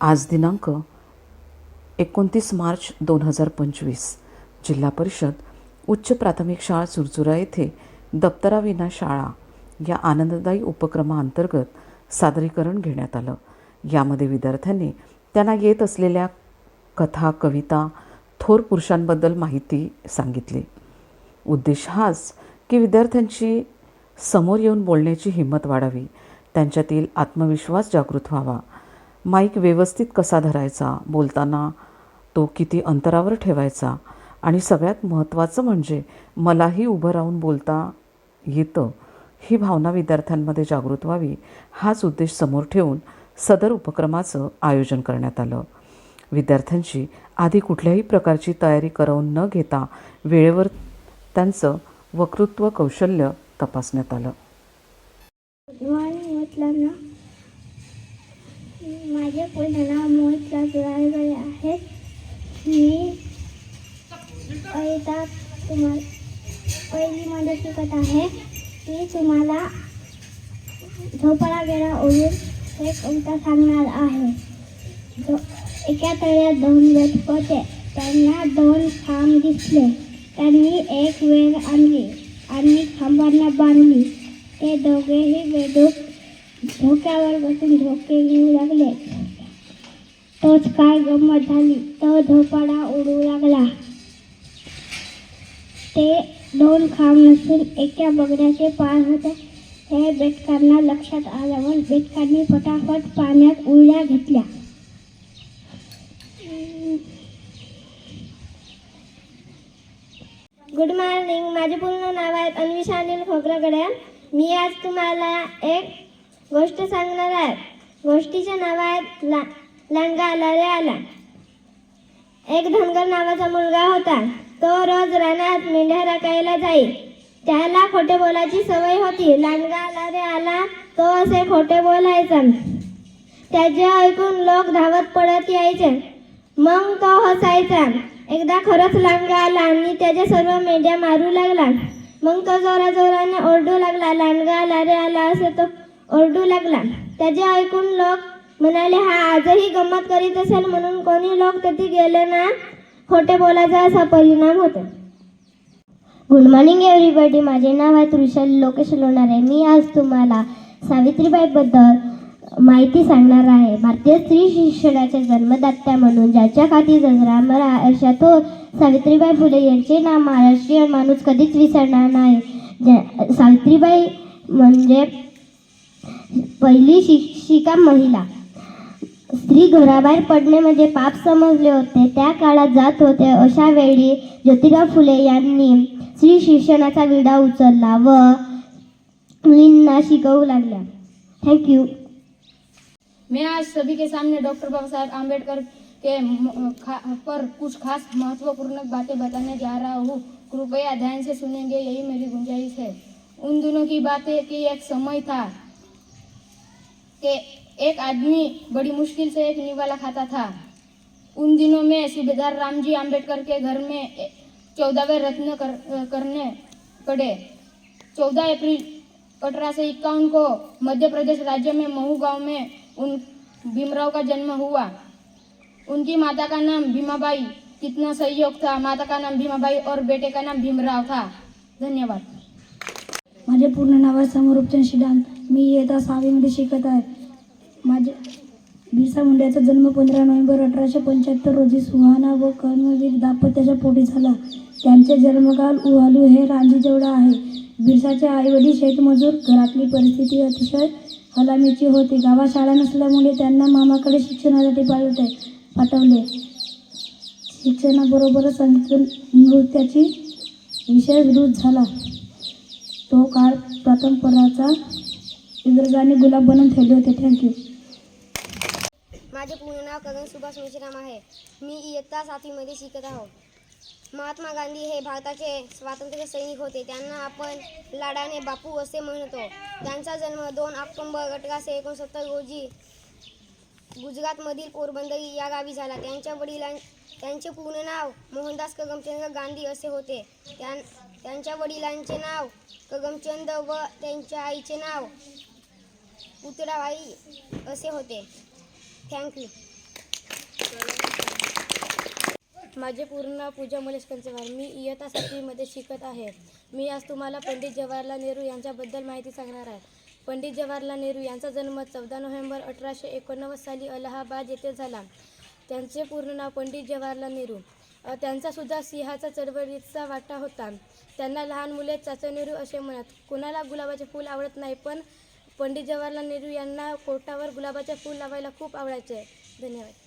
आज दिनांक एकोणतीस मार्च दोन हजार पंचवीस. जिल्हा परिषद उच्च प्राथमिक शाळा चुरचुरा येथे दप्तराविना शाळा या आनंददायी उपक्रमाअंतर्गत सादरीकरण घेण्यात आलं. यामध्ये विद्यार्थ्यांनी त्यांना येत असलेल्या कथा कविता थोर पुरुषांबद्दल माहिती सांगितली. उद्देश हाच की विद्यार्थ्यांची समोर येऊन बोलण्याची हिंमत वाढावी त्यांच्यातील आत्मविश्वास जागृत व्हावा माईक व्यवस्थित कसा धरायचा? बोलताना तो किती अंतरावर ठेवायचा? आणि सगळ्यात महत्त्वाचं म्हणजे मलाही उभं राहून बोलता येतं. ही भावना विद्यार्थ्यांमध्ये जागृत व्हावी हाच उद्देश समोर ठेवून सदर उपक्रमाचं आयोजन करण्यात आलं. विद्यार्थ्यांची आधी कुठल्याही प्रकारची तयारी करवून न घेता वेळेवर त्यांचं वक्तृत्व कौशल्य तपासण्यात आलं. माझे पूर्ण नाव मोहित आहे. मी पहिला तुम्हाला पहिलीमध्ये शिकत आहे. मी तुम्हाला झोपाळा वेळा ओढून एक कविता सांगणार आहे. झो एका तळ्यात दोन बेट होते त्यांना दोन खांब दिसले. त्यांनी एक वेळ आणली आणि खांबांना बांधली. ते दोघेही वेदूक धोक्यावर बसून धोके घेऊ लागले. तोच काय गंमत झाली तो झोपाडा उडू लागला. ते दोन खांब नसून एका बगड्याचे पाय होते. हे बेटकांना लक्षात आल्यावर बेटकांनी फटाफट पाण्यात उड्या घेतल्या. गुड मॉर्निंग माझे पूर्ण नाव आहे अन्विषा अनिल खोबरागड्या मी आज तुम्हाला एक गोष्ट सांगणार आहे. गोष्टीचे नाव आहे ला लांडगा आला रे आला एक धनगर नावाचा मुलगा होता. तो रोज रानात मेंढ्या राखायला जाई. त्याला खोटे बोलायची सवय होती. लांडगा आला रे आला तो असे खोटे बोलायचा. त्याचे ऐकून लोक धावत पडत यायचे. मग तो हसायचा. एकदा खरंच लांडगा आला आणि त्याच्या सर्व मेंढ्या मारू लागला. मग तो जोरा जोराने ओरडू लागला. लांडगा आला रे आला असे तो ओरडू लागला. त्याचे ऐकून लोक म्हणाले हा आजही गंमत करीत असेल म्हणून कोणी लोक तिथे गेले ना? खोटे बोलायचा असा परिणाम होतो. गुड मॉर्निंग एव्हरीबडी माझे नाव आहे त्रिशल लोकेश लोणारे मी आज तुम्हाला सावित्रीबाईबद्दल माहिती सांगणार आहे. भारतीय स्त्री शिक्षणाच्या जन्मदात्या म्हणून ज्याच्या खाती जजरा मरा अशा तो सावित्रीबाई फुले यांचे नाव महाराष्ट्रीयन माणूस कधीच विसरणार नाही. ज्या सावित्रीबाई म्हणजे पहिली शिक्षिका महिला. स्त्री घराबाहेर पडणे म्हणजे पाप समजले होते. त्या काळात जात होते. अशा वेळी ज्योतिबा फुले यांनी स्त्री शिक्षणाचा विडा उचलला व मुलींना शिकवू लागल्या. थँक्यू मैं आज सभी के सामने डॉक्टर बाबा आंबेडकर आम्बेडकर के खा, पर कुछ खास महत्त्वपूर्ण बातें बताने जा रहा हूँ. कृपया ध्यान से सुनेंगे. यही मेरी गुंजाइश है. उन दोनों की बातें कि एक समय था. कि एक आदमी बड़ी मुश्किल से एक निवाला खाता था। उन दिनों में सूबेदार रामजी आम्बेडकर के घर में चौदहवें रत्न कर, करने पड़े। चौदह अप्रैल अठारह सौ इक्यावन को मध्य प्रदेश राज्य में महू गांव में उन भीमराव का जन्म हुआ। उनकी माता का नाम भीमाबाई कितना सहयोग था। माता का नाम भीमाबाई और बेटे का नाम भीमराव था। धन्यवाद। माझे पूर्ण नाव आहे समरूपचंद शिडान मी इयत्ता सहावीमध्ये शिकत आहे. माझे बिरसा मुंड्याचा जन्म पंधरा नोव्हेंबर अठराशे पंच्याहत्तर रोजी सुहाना व कर्मवीर दाम्पत्याच्या पोटी झाला. त्यांचे जन्मकाल उहालू हे रांजीजवळ आहे. बिरसाचे आईवडील शेतमजूर घरातली परिस्थिती अतिशय हलामीची होती. गावात शाळा नसल्यामुळे त्यांना मामाकडे शिक्षणासाठी पाठवते पाठवले. शिक्षणाबरोबरच संगीत नृत्याची विषय विरुद्ध झाला. तो काळ प्रथम पराचा इंग्रजांनी गुलाब बनवून ठेवले होते. थँक्यू माझे पूर्ण नाव कगन सुभाष मेश्राम आहे. मी इयत्ता सातवीमध्ये शिकत आहोत महात्मा गांधी हे भारताचे स्वातंत्र्य सैनिक होते. त्यांना आपण लाडाने बापू असे म्हणतो. त्यांचा जन्म दोन ऑक्टोंबर अठराशे एकोणसत्तर रोजी गुजरातमधील पोरबंदर या गावी झाला. त्यांच्या वडिलां त्यांचे पूर्ण नाव मोहनदास करमचंद गांधी असे होते. त्यां त्यांच्या वडिलांचे नाव कगमचंद व त्यांच्या आईचे नाव पुतळाबाई असे होते. थँक्यू माझे पूर्ण नाव पूजा मलेश कंचवार मी इयत्ता सातवीमध्ये शिकत आहे. मी आज तुम्हाला पंडित जवाहरलाल नेहरू यांच्याबद्दल माहिती सांगणार आहे. पंडित जवाहरलाल नेहरू यांचा जन्म चौदा नोव्हेंबर अठराशे एकोणनव्वद साली अलाहाबाद येथे झाला. त्यांचे पूर्ण नाव पंडित जवाहरलाल नेहरू. त्यांचासुद्धा सिंहाचा चळवळीचा वाटा होता. त्यांना लहान मुले चाचा नेहरू असे म्हणत कुणाला गुलाबाचे फूल आवडत नाही पण पंडित जवाहरलाल नेहरू यांना कोटावर गुलाबाचे फूल लावायला खूप आवडायचे. धन्यवाद.